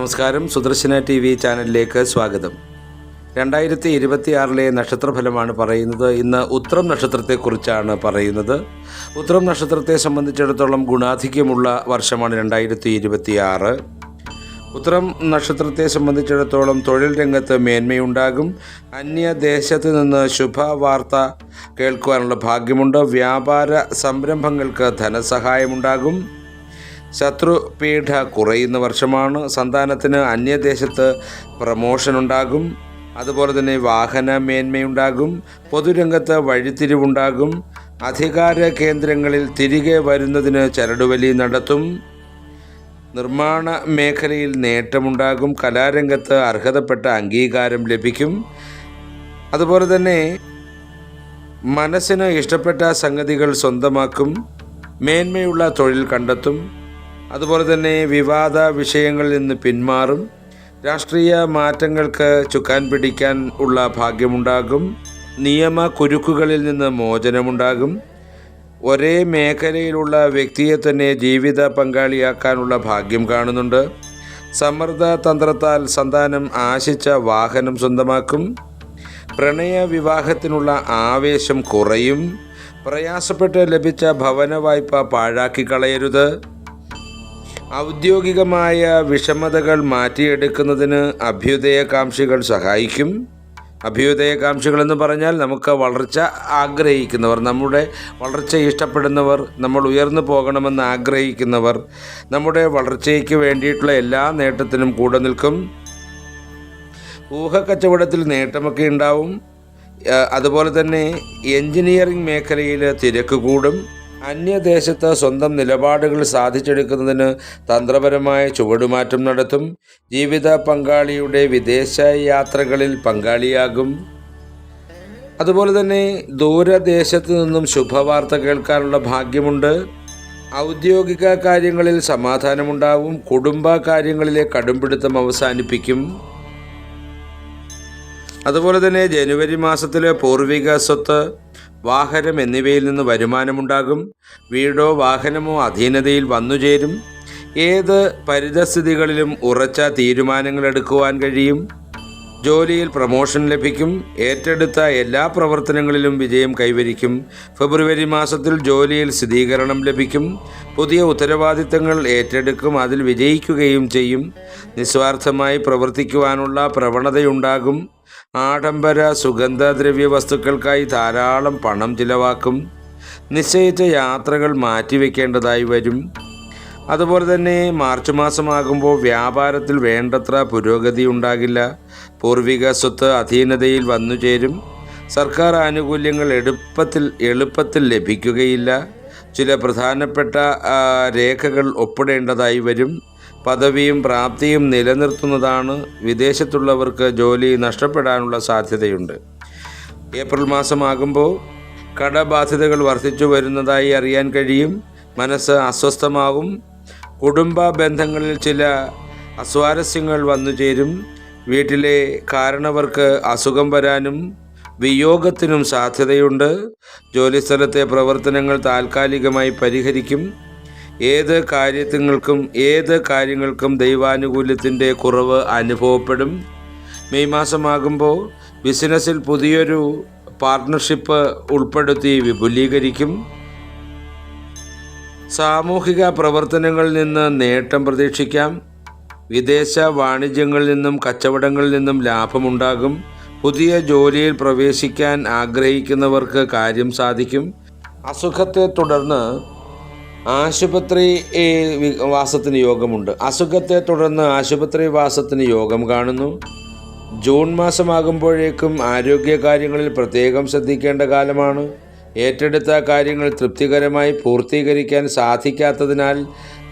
നമസ്കാരം. Sudarshana T V ചാനലിലേക്ക് സ്വാഗതം. രണ്ടായിരത്തി ഇരുപത്തിയാറിലെ നക്ഷത്രഫലമാണ് പറയുന്നത്. ഇന്ന് ഉത്രം നക്ഷത്രത്തെക്കുറിച്ചാണ് പറയുന്നത്. ഉത്രം നക്ഷത്രത്തെ സംബന്ധിച്ചിടത്തോളം ഗുണാധിക്യമുള്ള വർഷമാണ് രണ്ടായിരത്തി ഇരുപത്തിയാറ് ഉത്രം നക്ഷത്രത്തെ സംബന്ധിച്ചിടത്തോളം തൊഴിൽ രംഗത്ത് മേന്മയുണ്ടാകും. അന്യദേശത്ത് നിന്ന് ശുഭവാർത്ത കേൾക്കുവാനുള്ള ഭാഗ്യമുണ്ട്. വ്യാപാര സംരംഭങ്ങൾക്ക് ധനസഹായമുണ്ടാകും. ശത്രുപീഠ കുറയുന്ന വർഷമാണ്. സന്താനത്തിന് അന്യദേശത്ത് പ്രമോഷൻ ഉണ്ടാകും. അതുപോലെ തന്നെ വാഹന മേന്മയുണ്ടാകും. പൊതുരംഗത്ത് വഴിത്തിരിവുണ്ടാകും. അധികാര കേന്ദ്രങ്ങളിൽ തിരികെ വരുന്നതിന് ചരടുവലി നടത്തും. നിർമ്മാണ മേഖലയിൽ നേട്ടമുണ്ടാകും. കലാരംഗത്ത് അർഹതപ്പെട്ട അംഗീകാരം ലഭിക്കും. അതുപോലെ തന്നെ മനസ്സിന് ഇഷ്ടപ്പെട്ട സംഗതികൾ സ്വന്തമാക്കും. മേന്മയുള്ള തൊഴിൽ കണ്ടെത്തും. അതുപോലെ തന്നെ വിവാദ വിഷയങ്ങളിൽ നിന്ന് പിന്മാറും. രാഷ്ട്രീയ മാറ്റങ്ങൾക്ക് ചുക്കാൻ പിടിക്കാൻ ഉള്ള ഭാഗ്യമുണ്ടാകും. നിയമ കുരുക്കുകളിൽ നിന്ന് മോചനമുണ്ടാകും. ഒരേ മേഖലയിലുള്ള വ്യക്തിയെ തന്നെ ജീവിത പങ്കാളിയാക്കാനുള്ള ഭാഗ്യം കാണുന്നുണ്ട്. സമ്മർദ്ദ തന്ത്രത്താൽ സന്താനം ആശിച്ച വാഹനം സ്വന്തമാക്കും. പ്രണയ വിവാഹത്തിനുള്ള ആവേശം കുറയും. പ്രയാസപ്പെട്ട് ലഭിച്ച ഭവന വായ്പ പാഴാക്കി കളയരുത്. ഔദ്യോഗികമായ വിഷമതകൾ മാറ്റിയെടുക്കുന്നതിന് അഭ്യുദയകാംക്ഷികൾ സഹായിക്കും. അഭ്യുദയകാംക്ഷികൾ എന്ന് പറഞ്ഞാൽ നമുക്ക് വളർച്ച ആഗ്രഹിക്കുന്നവർ നമ്മുടെ വളർച്ച ഇഷ്ടപ്പെടുന്നവർ നമ്മൾ ഉയർന്നു പോകണമെന്ന് ആഗ്രഹിക്കുന്നവർ നമ്മുടെ വളർച്ചയ്ക്ക് വേണ്ടിയിട്ടുള്ള എല്ലാ നേട്ടത്തിനും കൂടെ നിൽക്കും. ഊഹക്കച്ചവടത്തിൽ നേട്ടമൊക്കെ ഉണ്ടാവും. അതുപോലെ തന്നെ എൻജിനീയറിംഗ് മേഖലയിൽ തിരക്ക് കൂടും. അന്യദേശത്ത് സ്വന്തം നിലപാടുകൾ സാധിച്ചെടുക്കുന്നതിന് തന്ത്രപരമായ ചുവടുമാറ്റം നടത്തും. ജീവിത പങ്കാളിയുടെ വിദേശ യാത്രകളിൽ പങ്കാളിയാകും. അതുപോലെ തന്നെ ദൂരദേശത്തു നിന്നും ശുഭവാർത്ത കേൾക്കാനുള്ള ഭാഗ്യമുണ്ട്. ഔദ്യോഗിക കാര്യങ്ങളിൽ സമാധാനമുണ്ടാവും. കുടുംബ കാര്യങ്ങളിലെ കടുംപിടുത്തം അവസാനിപ്പിക്കും. അതുപോലെ തന്നെ ജനുവരി മാസത്തിലെ പൂർവിക സ്വത്ത് വാഹനം എന്നിവയിൽ നിന്ന് വരുമാനമുണ്ടാകും. വീടോ വാഹനമോ അധീനതയിൽ വന്നുചേരും. ഏത് പരിതസ്ഥിതികളിലും ഉറച്ച തീരുമാനങ്ങൾ എടുക്കുവാൻ കഴിയും. ജോലിയിൽ പ്രമോഷൻ ലഭിക്കും. ഏറ്റെടുത്ത എല്ലാ പ്രവർത്തനങ്ങളിലും വിജയം കൈവരിക്കും. ഫെബ്രുവരി മാസത്തിൽ ജോലിയിൽ സ്ഥിരീകരണം ലഭിക്കും. പുതിയ ഉത്തരവാദിത്തങ്ങൾ ഏറ്റെടുക്കും. അതിൽ വിജയിക്കുകയും ചെയ്യും. നിസ്വാർത്ഥമായി പ്രവർത്തിക്കുവാനുള്ള പ്രവണതയുണ്ടാകും. ആഡംബര സുഗന്ധദ്രവ്യ വസ്തുക്കൾക്കായി ധാരാളം പണം ചിലവാക്കും. നിശ്ചയിച്ച യാത്രകൾ മാറ്റിവെക്കേണ്ടതായി വരും. അതുപോലെ തന്നെ മാർച്ച് മാസമാകുമ്പോൾ വ്യാപാരത്തിൽ വേണ്ടത്ര പുരോഗതി ഉണ്ടാകില്ല. പൂർവിക സ്വത്ത് അധീനതയിൽ വന്നുചേരും സർക്കാർ ആനുകൂല്യങ്ങൾ എളുപ്പത്തിൽ എളുപ്പത്തിൽ ലഭിക്കുകയില്ല. ചില പ്രധാനപ്പെട്ട രേഖകൾ ഒപ്പിടേണ്ടതായി വരും. പദവിയും പ്രാപ്തിയും നിലനിർത്തുന്നതാണ് വിദേശത്തുള്ളവർക്ക് ജോലി നഷ്ടപ്പെടാനുള്ള സാധ്യതയുണ്ട്. ഏപ്രിൽ മാസമാകുമ്പോൾ കടബാധ്യതകൾ വർദ്ധിച്ചു വരുന്നതായി അറിയാൻ കഴിയും. മനസ്സ് അസ്വസ്ഥമാകും കുടുംബ ബന്ധങ്ങളിൽ ചില അസ്വാരസ്യങ്ങൾ വന്നു ചേരും. വീട്ടിലെ കാരണവർക്ക് അസുഖം വരാനും വിയോഗത്തിനും സാധ്യതയുണ്ട്. ജോലിസ്ഥലത്തെ പ്രവർത്തനങ്ങൾ താൽക്കാലികമായി പരിഹരിക്കും. ഏത് കാര്യത്തിങ്ങൾക്കും ഏത് കാര്യങ്ങൾക്കും ദൈവാനുകൂല്യത്തിന്റെ കുറവ് അനുഭവപ്പെടും. മെയ് മാസമാകുമ്പോൾ ബിസിനസ്സിൽ പുതിയൊരു പാർട്ട്ണർഷിപ്പ് ഉൾപ്പെടുത്തി വിപുലീകരിക്കും. സാമൂഹിക പ്രവർത്തനങ്ങളിൽ നിന്ന് നേട്ടം പ്രതീക്ഷിക്കാം. വിദേശ വാണിജ്യങ്ങളിൽ നിന്നും കച്ചവടങ്ങളിൽ നിന്നും ലാഭമുണ്ടാകും. പുതിയ ജോലിയിൽ പ്രവേശിക്കാൻ ആഗ്രഹിക്കുന്നവർക്ക് കാര്യം സാധിക്കും. അസുഖത്തെ തുടർന്ന് ആശുപത്രി വാസത്തിന് യോഗമുണ്ട്. അസുഖത്തെ തുടർന്ന് ആശുപത്രി വാസത്തിന് യോഗം കാണുന്നു. ജൂൺ മാസമാകുമ്പോഴേക്കും ആരോഗ്യകാര്യങ്ങളിൽ പ്രത്യേകം ശ്രദ്ധിക്കേണ്ട കാലമാണ്. ഏറ്റെടുത്ത കാര്യങ്ങൾ തൃപ്തികരമായി പൂർത്തീകരിക്കാൻ സാധിക്കാത്തതിനാൽ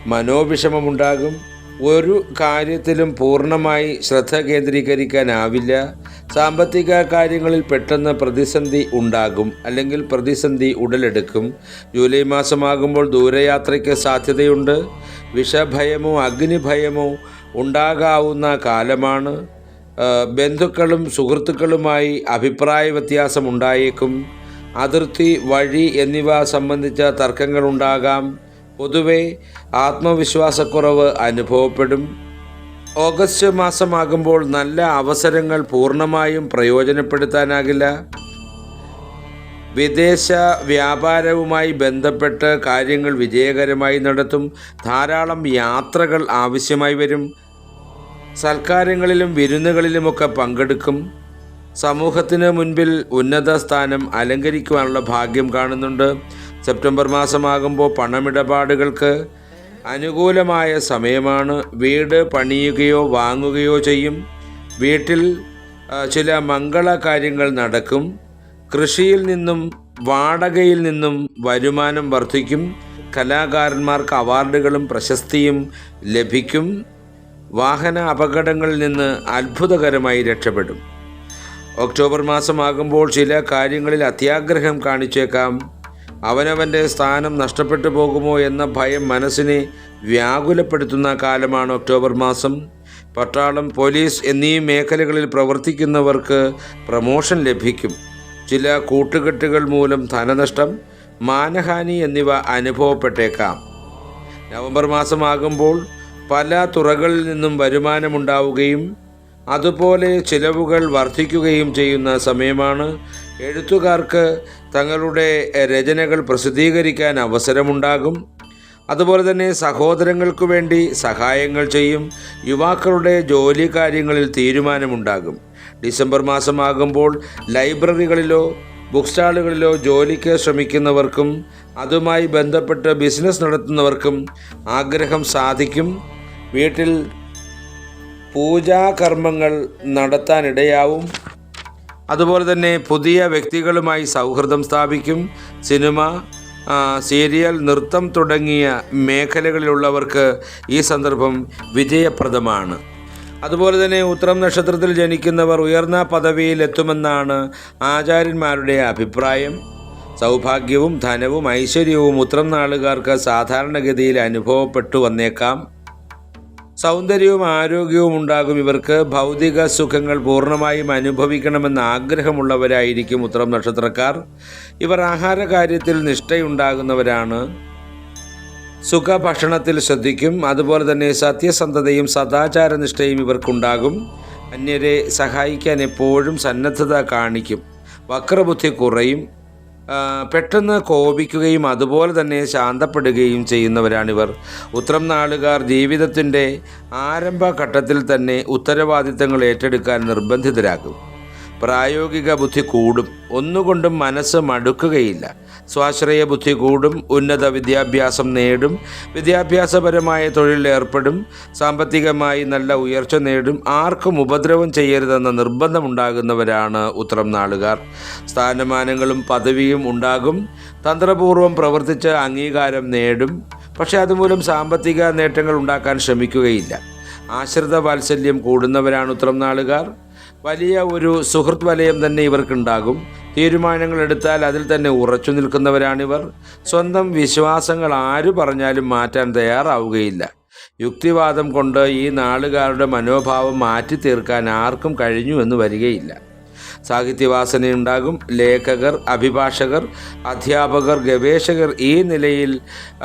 മനോവിഷമമുണ്ടാകും. ഒരു കാര്യത്തിലും പൂർണമായി ശ്രദ്ധ കേന്ദ്രീകരിക്കാനാവില്ല. സാമ്പത്തിക കാര്യങ്ങളിൽ പെട്ടെന്ന് പ്രതിസന്ധി ഉണ്ടാകും അല്ലെങ്കിൽ പ്രതിസന്ധി ഉടലെടുക്കും. ജൂലൈ മാസമാകുമ്പോൾ ദൂരയാത്രയ്ക്ക് സാധ്യതയുണ്ട്. വിഷഭയമോ അഗ്നിഭയമോ ഉണ്ടാകാവുന്ന കാലമാണ്. ബന്ധുക്കളും സുഹൃത്തുക്കളുമായി അഭിപ്രായ വ്യത്യാസം ഉണ്ടായേക്കും. അതിർത്തി വഴി എന്നിവ സംബന്ധിച്ച തർക്കങ്ങളുണ്ടാകാം പൊതുവെ ആത്മവിശ്വാസക്കുറവ് അനുഭവപ്പെടും. ഓഗസ്റ്റ് മാസമാകുമ്പോൾ നല്ല അവസരങ്ങൾ പൂർണമായും പ്രയോജനപ്പെടുത്താനാകില്ല. വിദേശ വ്യാപാരവുമായി ബന്ധപ്പെട്ട് കാര്യങ്ങൾ വിജയകരമായി നടത്തും. ധാരാളം യാത്രകൾ ആവശ്യമായി വരും. സൽക്കാരങ്ങളിലും വിരുന്നുകളിലുമൊക്കെ പങ്കെടുക്കും. സമൂഹത്തിന് മുൻപിൽ ഉന്നത സ്ഥാനം അലങ്കരിക്കുവാനുള്ള ഭാഗ്യം കാണുന്നുണ്ട്. സെപ്റ്റംബർ മാസമാകുമ്പോൾ പണമിടപാടുകൾക്ക് അനുകൂലമായ സമയമാണ്. വീട് പണിയുകയോ വാങ്ങുകയോ ചെയ്യും. വീട്ടിൽ ചില മംഗള കാര്യങ്ങൾ നടക്കും. കൃഷിയിൽ നിന്നും വാടകയിൽ നിന്നും വരുമാനം വർദ്ധിക്കും. കലാകാരന്മാർക്ക് അവാർഡുകളും പ്രശസ്തിയും ലഭിക്കും. വാഹന അപകടങ്ങളിൽ നിന്ന് അത്ഭുതകരമായി രക്ഷപ്പെടും. ഒക്ടോബർ മാസമാകുമ്പോൾ ചില കാര്യങ്ങളിൽ അത്യാഗ്രഹം കാണിച്ചേക്കാം. അവനവന്റെ സ്ഥാനം നഷ്ടപ്പെട്ടു പോകുമോ എന്ന ഭയം മനസ്സിനെ വ്യാകുലപ്പെടുത്തുന്ന കാലമാണ് ഒക്ടോബർ മാസം. പട്ടാളം പോലീസ് എന്നീ മേഖലകളിൽ പ്രവർത്തിക്കുന്നവർക്ക് പ്രമോഷൻ ലഭിക്കും. ചില കൂട്ടുകെട്ടുകൾ മൂലം ധനനഷ്ടം മാനഹാനി എന്നിവ അനുഭവപ്പെട്ടേക്കാം. നവംബർ മാസമാകുമ്പോൾ പല തുറകളിൽ നിന്നും വരുമാനമുണ്ടാവുകയും അതുപോലെ ചിലവുകൾ വർദ്ധിക്കുകയും ചെയ്യുന്ന സമയമാണ് എഴുത്തുകാർക്ക് തങ്ങളുടെ രചനകൾ പ്രസിദ്ധീകരിക്കാൻ അവസരമുണ്ടാകും. അതുപോലെ തന്നെ സഹോദരങ്ങൾക്ക് വേണ്ടി സഹായങ്ങൾ ചെയ്യും. യുവാക്കളുടെ ജോലി കാര്യങ്ങളിൽ തീരുമാനമുണ്ടാകും. ഡിസംബർ മാസമാകുമ്പോൾ ലൈബ്രറികളിലോ ബുക്ക് സ്റ്റാളുകളിലോ ജോലിക്ക് ശ്രമിക്കുന്നവർക്കും അതുമായി ബന്ധപ്പെട്ട് ബിസിനസ് നടത്തുന്നവർക്കും ആഗ്രഹം സാധിക്കും. വീട്ടിൽ പൂജാകർമ്മങ്ങൾ നടത്താനിടയാവും. അതുപോലെ തന്നെ പുതിയ വ്യക്തികളുമായി സൗഹൃദം സ്ഥാപിക്കും. സിനിമ സീരിയൽ നൃത്തം തുടങ്ങിയ മേഖലകളിലുള്ളവർക്ക് ഈ സന്ദർഭം വിജയപ്രദമാണ്. അതുപോലെ തന്നെ ഉത്തരം നക്ഷത്രത്തിൽ ജനിക്കുന്നവർ ഉയർന്ന പദവിയിലെത്തുമെന്നാണ് ആചാര്യന്മാരുടെ അഭിപ്രായം. സൗഭാഗ്യവും ധനവും ഐശ്വര്യവും ഉത്തരം നാളുകാർക്ക് സാധാരണഗതിയിൽ അനുഭവപ്പെട്ടു വന്നേക്കാം. സൗന്ദര്യവും ആരോഗ്യവും ഉണ്ടാകും. ഇവർക്ക് ഭൗതിക സുഖങ്ങൾ പൂർണമായും അനുഭവിക്കണമെന്ന് ആഗ്രഹമുള്ളവരായിരിക്കും ഉത്തരം നക്ഷത്രക്കാർ. ഇവർ ആഹാര കാര്യത്തിൽ നിഷ്ഠയുണ്ടാകുന്നവരാണ്. സുഖഭക്ഷണത്തിൽ ശ്രദ്ധിക്കും. അതുപോലെ തന്നെ സത്യസന്ധതയും സദാചാര നിഷ്ഠയും ഇവർക്കുണ്ടാകും. അന്യരെ സഹായിക്കാൻ എപ്പോഴും സന്നദ്ധത കാണിക്കും. വക്രബുദ്ധി കുറയും. പെട്ടെന്ന് കോപിക്കുകയും അതുപോലെ തന്നെ ശാന്തപ്പെടുകയും ചെയ്യുന്നവരാണിവർ. ഉത്തരം നാളുകാർ ജീവിതത്തിന്റെ ആരംഭഘട്ടത്തിൽ തന്നെ ഉത്തരവാദിത്തങ്ങൾ ഏറ്റെടുക്കാൻ നിർബന്ധിതരാകും. പ്രായോഗിക ബുദ്ധി കൂടും. ഒന്നുകൊണ്ടും മനസ്സ് മടുക്കുകയില്ല. സ്വാശ്രയ ബുദ്ധി കൂടും ഉന്നത വിദ്യാഭ്യാസം നേടും വിദ്യാഭ്യാസപരമായ തൊഴിലിൽ ഏർപ്പെടും സാമ്പത്തികമായി നല്ല ഉയർച്ച നേടും ആർക്കും ഉപദ്രവം ചെയ്യരുതെന്ന നിർബന്ധമുണ്ടാകുന്നവരാണ് ഉത്തരം നാളുകാർ. സ്ഥാനമാനങ്ങളും പദവിയും ഉണ്ടാകും തന്ത്രപൂർവം പ്രവർത്തിച്ച് അംഗീകാരം നേടും പക്ഷേ അതുമൂലം സാമ്പത്തിക നേട്ടങ്ങൾ ഉണ്ടാക്കാൻ ശ്രമിക്കുകയില്ല. ആശ്രിത വാത്സല്യം കൂടുന്നവരാണ് ഉത്തരം നാളുകാർ. വലിയ ഒരു സുഹൃത്ത് വലയം തന്നെ ഇവർക്കുണ്ടാകും. തീരുമാനങ്ങൾ എടുത്താൽ അതിൽ തന്നെ ഉറച്ചു നിൽക്കുന്നവരാണിവർ. സ്വന്തം വിശ്വാസങ്ങൾ ആര് പറഞ്ഞാലും മാറ്റാൻ തയ്യാറാവുകയില്ല. യുക്തിവാദം കൊണ്ട് ഈ നാളുകാരുടെ മനോഭാവം മാറ്റി തീർക്കാൻ ആർക്കും കഴിഞ്ഞു എന്ന് വരികയില്ല. സാഹിത്യവാസനയുണ്ടാകും. ലേഖകർ അഭിഭാഷകർ അധ്യാപകർ ഗവേഷകർ ഈ നിലയിൽ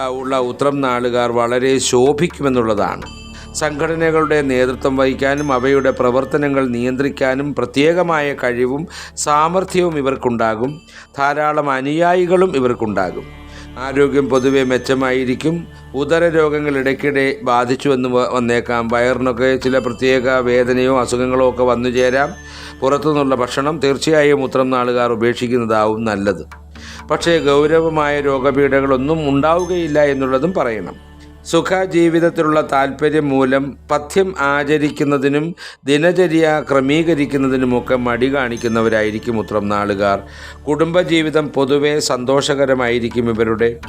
ഉള്ള ഉത്രം നാളുകാർ വളരെ ശോഭിക്കുമെന്നുള്ളതാണ്. സംഘടനകളുടെ നേതൃത്വം വഹിക്കാനും അവയുടെ പ്രവർത്തനങ്ങൾ നിയന്ത്രിക്കാനും പ്രത്യേകമായ കഴിവും സാമർഥ്യവും ഇവർക്കുണ്ടാകും. ധാരാളം അനുയായികളും ഇവർക്കുണ്ടാകും. ആരോഗ്യം പൊതുവെ മെച്ചമായിരിക്കും. ഉദര രോഗങ്ങൾ ഇടയ്ക്കിടെ ബാധിച്ചു എന്ന് വന്നേക്കാം. വയറിനൊക്കെ ചില പ്രത്യേക വേദനയോ അസുഖങ്ങളോ ഒക്കെ വന്നു ചേരാം. പുറത്തുനിന്നുള്ള ഭക്ഷണം തീർച്ചയായും ഉത്തരം നാളുകാർ ഉപേക്ഷിക്കുന്നതാവും നല്ലത്. പക്ഷേ ഗൗരവമായ രോഗപീഠകളൊന്നും ഉണ്ടാവുകയില്ല എന്നുള്ളതും പറയണം. സുഖ ജീവിതത്തിലുള്ള താല്പര്യം മൂലം പഥ്യം ആചരിക്കുന്നതിനും ദിനചര്യ ക്രമീകരിക്കുന്നതിനുമൊക്കെ മടി കാണിക്കുന്നവരായിരിക്കും ഉത്രം നാളുകാർ. കുടുംബജീവിതം പൊതുവെ സന്തോഷകരമായിരിക്കും ഇവരുടെ.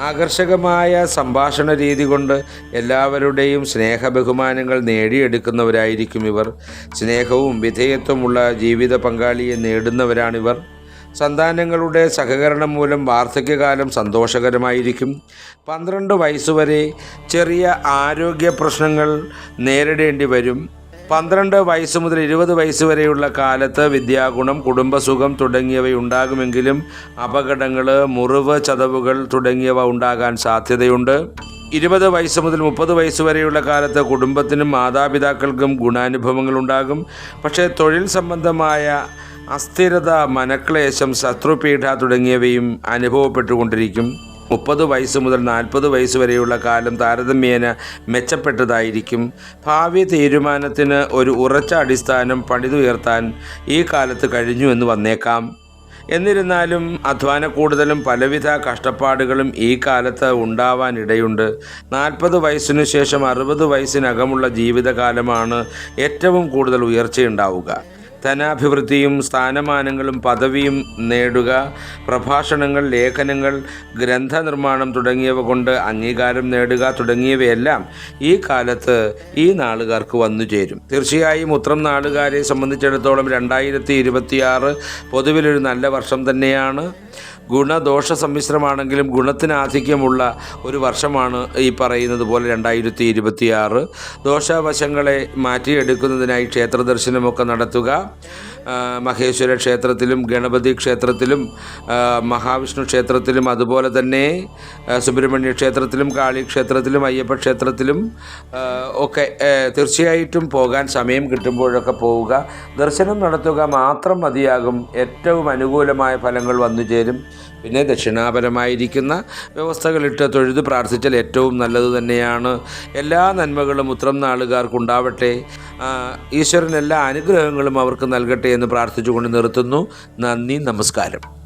ആകർഷകമായ സംഭാഷണ രീതി കൊണ്ട് എല്ലാവരുടെയും സ്നേഹബഹുമാനങ്ങൾ നേടിയെടുക്കുന്നവരായിരിക്കും ഇവർ. സ്നേഹവും വിധേയത്വമുള്ള ജീവിത പങ്കാളിയെ നേടുന്നവരാണിവർ. സന്താനങ്ങളുടെ സഹകരണം മൂലം വാർദ്ധക്യകാലം സന്തോഷകരമായിരിക്കും. പന്ത്രണ്ട് വയസ്സുവരെ ചെറിയ ആരോഗ്യ പ്രശ്നങ്ങൾ നേരിടേണ്ടി വരും. പന്ത്രണ്ട് വയസ്സ് മുതൽ ഇരുപത് വയസ്സ് വരെയുള്ള കാലത്ത് വിദ്യാഗുണം കുടുംബസുഖം തുടങ്ങിയവ ഉണ്ടാകുമെങ്കിലും അപകടങ്ങൾ മുറിവ് ചതവുകൾ തുടങ്ങിയവ ഉണ്ടാകാൻ സാധ്യതയുണ്ട്. ഇരുപത് വയസ്സ് മുതൽ മുപ്പത് വയസ്സ് വരെയുള്ള കാലത്ത് കുടുംബത്തിനും മാതാപിതാക്കൾക്കും ഗുണാനുഭവങ്ങൾ ഉണ്ടാകും. പക്ഷേ തൊഴിൽ സംബന്ധമായ അസ്ഥിരത മനക്ലേശം ശത്രുപീഠ തുടങ്ങിയവയും അനുഭവപ്പെട്ടുകൊണ്ടിരിക്കും. മുപ്പത് വയസ്സ് മുതൽ നാൽപ്പത് വയസ്സ് വരെയുള്ള കാലം താരതമ്യേന മെച്ചപ്പെട്ടതായിരിക്കും. ഭാവി തീരുമാനത്തിന് ഒരു ഉറച്ച അടിസ്ഥാനം പണിതുയർത്താൻ ഈ കാലത്ത് കഴിഞ്ഞു എന്ന് വന്നേക്കാം. എന്നിരുന്നാലും അധ്വാന കൂടുതലും പലവിധ കഷ്ടപ്പാടുകളും ഈ കാലത്ത് ഉണ്ടാവാനിടയുണ്ട്. നാൽപ്പത് വയസ്സിനു ശേഷം അറുപത് വയസ്സിനകമുള്ള ജീവിതകാലമാണ് ഏറ്റവും കൂടുതൽ ഉയർച്ചയുണ്ടാവുക. ധനാഭിവൃദ്ധിയും സ്ഥാനമാനങ്ങളും പദവിയും നേടുക പ്രഭാഷണങ്ങൾ ലേഖനങ്ങൾ ഗ്രന്ഥനിർമ്മാണം തുടങ്ങിയവ കൊണ്ട് അംഗീകാരം നേടുക തുടങ്ങിയവയെല്ലാം ഈ കാലത്ത് ഈ നാളുകാർക്ക് വന്നു ചേരും. തീർച്ചയായും ഉത്രം നാളുകാരെ സംബന്ധിച്ചിടത്തോളം രണ്ടായിരത്തി ഇരുപത്തിയാറ് പൊതുവിലൊരു നല്ല വർഷം തന്നെയാണ്. ഗുണദോഷ സമ്മിശ്രമാണെങ്കിലും ഗുണത്തിന് ആധിക്യമുള്ള ഒരു വർഷമാണ് ഈ പറയുന്നത് പോലെ രണ്ടായിരത്തി ഇരുപത്തിയാറ് ദോഷവശങ്ങളെ മാറ്റിയെടുക്കുന്നതിനായി ക്ഷേത്ര ദർശനമൊക്കെ നടത്തുക. മഹേശ്വര ക്ഷേത്രത്തിലും ഗണപതി ക്ഷേത്രത്തിലും മഹാവിഷ്ണു ക്ഷേത്രത്തിലും അതുപോലെ തന്നെ സുബ്രഹ്മണ്യ ക്ഷേത്രത്തിലും കാളി ക്ഷേത്രത്തിലും അയ്യപ്പ ക്ഷേത്രത്തിലും ഒക്കെ തീർച്ചയായിട്ടും പോകാൻ സമയം കിട്ടുമ്പോഴൊക്കെ പോവുക. ദർശനം നടത്തുക മാത്രം മതിയാകും. ഏറ്റവും അനുകൂലമായ ഫലങ്ങൾ വന്നു ചേരും പിന്നെ ദക്ഷിണാപരമായിരിക്കുന്ന വ്യവസ്ഥകളിട്ട് തൊഴുത് പ്രാർത്ഥിച്ചാൽ ഏറ്റവും നല്ലത് തന്നെയാണ്. എല്ലാ നന്മകളും ഉത്രം നാളുകാർക്കുണ്ടാവട്ടെ. ഈശ്വരൻ എല്ലാ അനുഗ്രഹങ്ങളും അവർക്ക് നൽകട്ടെ എന്ന് പ്രാർത്ഥിച്ചുകൊണ്ട് നിർത്തുന്നു. നന്ദി നമസ്കാരം.